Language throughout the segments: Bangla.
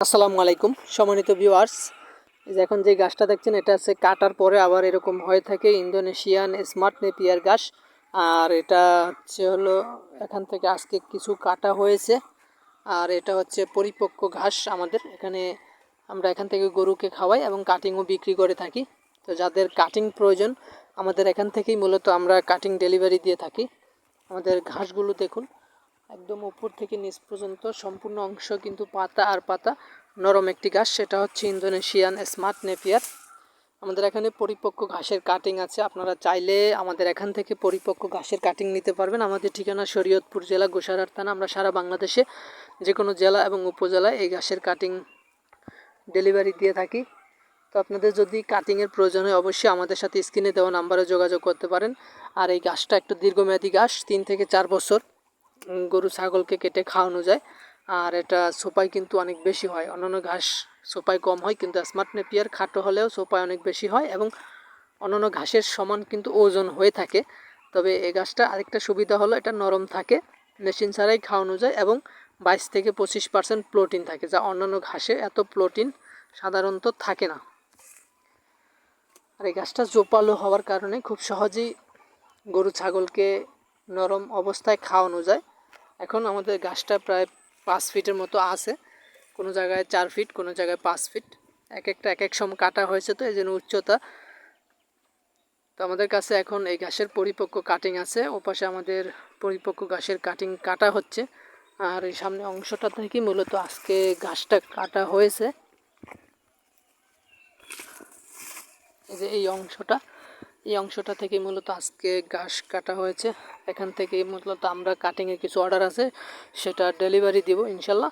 আসসালামু আলাইকুম, সম্মানিত ভিউয়ার্স এখন যে গাছটা দেখছেন, এটা আছে কাটার পরে আবার এরকম হয়ে থাকে ইন্দোনেশিয়ান স্মার্ট নেপিয়ার গাছ। আর এটা হচ্ছে হলো, এখান থেকে আজকে কিছু কাটা হয়েছে। আর এটা হচ্ছে পরিপক্ক ঘাস আমাদের। এখানে আমরা এখান থেকে গরুকে খাওয়াই এবং কাটিংও বিক্রি করে থাকি। তো যাদের কাটিং প্রয়োজন, আমাদের এখান থেকেই মূলত আমরা কাটিং ডেলিভারি দিয়ে থাকি। আমাদের ঘাসগুলো দেখুন একদম উপর থেকে নিচ পর্যন্ত সম্পূর্ণ অংশ কিন্তু পাতা আর পাতা, নরম একটি ঘাস। সেটা হচ্ছে ইন্দোনেশিয়ান স্মার্ট নেপিয়ার। আমাদের এখানে পরিপক্ক ঘাসের কাটিং আছে। আপনারা চাইলে আমাদের এখান থেকে পরিপক্ক ঘাসের কাটিং নিতে পারবেন। আমাদের ঠিকানা শরীয়তপুর জেলা গোসারার থানা। আমরা সারা বাংলাদেশে যে কোনো জেলা এবং উপজেলায় এই ঘাসের কাটিং ডেলিভারি দিয়ে থাকি। তো আপনাদের যদি কাটিংয়ের প্রয়োজন হয়, অবশ্যই আমাদের সাথে স্ক্রিনে দেওয়া নাম্বারে যোগাযোগ করতে পারেন। আর এই গাছটা একটু দীর্ঘমেয়াদী ঘাস, তিন থেকে চার বছর। গরু, ছাগলকে কেটে খাওয়ানো যায়। আর এটা সোপাই কিন্তু অনেক বেশি হয়। অন্যান্য ঘাস সোপাই কম হয়, কিন্তু স্মার্ট নেপিয়ার খাটো হলেও সোপাই অনেক বেশি হয় এবং অন্যান্য ঘাসের সমান কিন্তু ওজন হয়ে থাকে। তবে এই গাছটা আরেকটা সুবিধা হলো, এটা নরম থাকে, মেশিন ছাড়াই খাওয়ানো যায় এবং বাইশ থেকে পঁচিশ পার্সেন্ট প্রোটিন থাকে, যা অন্যান্য ঘাসে এত প্রোটিন সাধারণত থাকে না। আর এই গাছটা জোপালো হওয়ার কারণে খুব সহজেই গরু, ছাগলকে নরম অবস্থায় খাওয়ানো যায়। এখন আমাদের গাছটা প্রায় পাঁচ ফিটের মতো আছে। কোনো জায়গায় চার ফিট, কোনো জায়গায় পাঁচ ফিট। এক একটা, এক এক সম কাটা হয়েছে তো, এই জন্য উচ্চতা। তো আমাদের কাছে এখন এই গাছের পরিপক্ক কাটিং আছে। ওপাশে আমাদের পরিপক্ক গাছের কাটিং কাটা হচ্ছে। আর এই সামনে অংশটা থেকে মূলত আজকে গাছটা কাটা হয়েছে। এই যে এই অংশটা। এই অংশটা থেকে মূলত আজকে ঘাস কাটা হয়েছে। এখান থেকে মূলত আমরা কাটিংয়ের কিছু অর্ডার আছে, সেটা ডেলিভারি দিব ইনশাল্লাহ।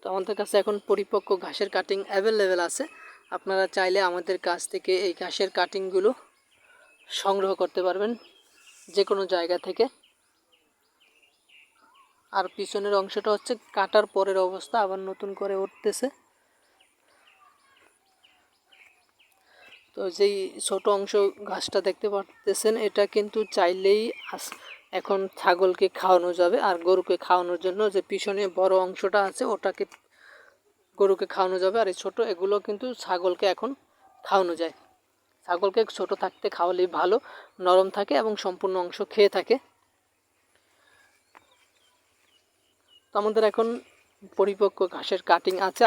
তো আমাদের কাছে এখন পরিপক্ক ঘাসের কাটিং অ্যাভেলেবেল আছে। আপনারা চাইলে আমাদের কাছ থেকে এই ঘাসের কাটিংগুলো সংগ্রহ করতে পারবেন যে কোনো জায়গা থেকে। আর পিছনের অংশটা হচ্ছে কাটার পরের অবস্থা, আবার নতুন করে উঠতেছে। তো যেই ছোট অংশ ঘাসটা দেখতে পাচ্তেছেন এটা কিন্তু চাইলেই এখন ছাগলকে খাওয়ানো যাবে। আর গরুকে খাওয়ানোর জন্য যে পিছনে বড় অংশটা আছে, ওটাকে গরুকে খাওয়ানো যাবে। আর এই ছোটো, এগুলো কিন্তু ছাগলকে এখন খাওয়ানো যায়। ছাগলকে ছোট থাকতে খাওয়ালেই ভালো, নরম থাকে এবং সম্পূর্ণ অংশ খেয়ে থাকে। তো আমাদের এখন পরিপক্ক ঘাসের কাটিং আছে।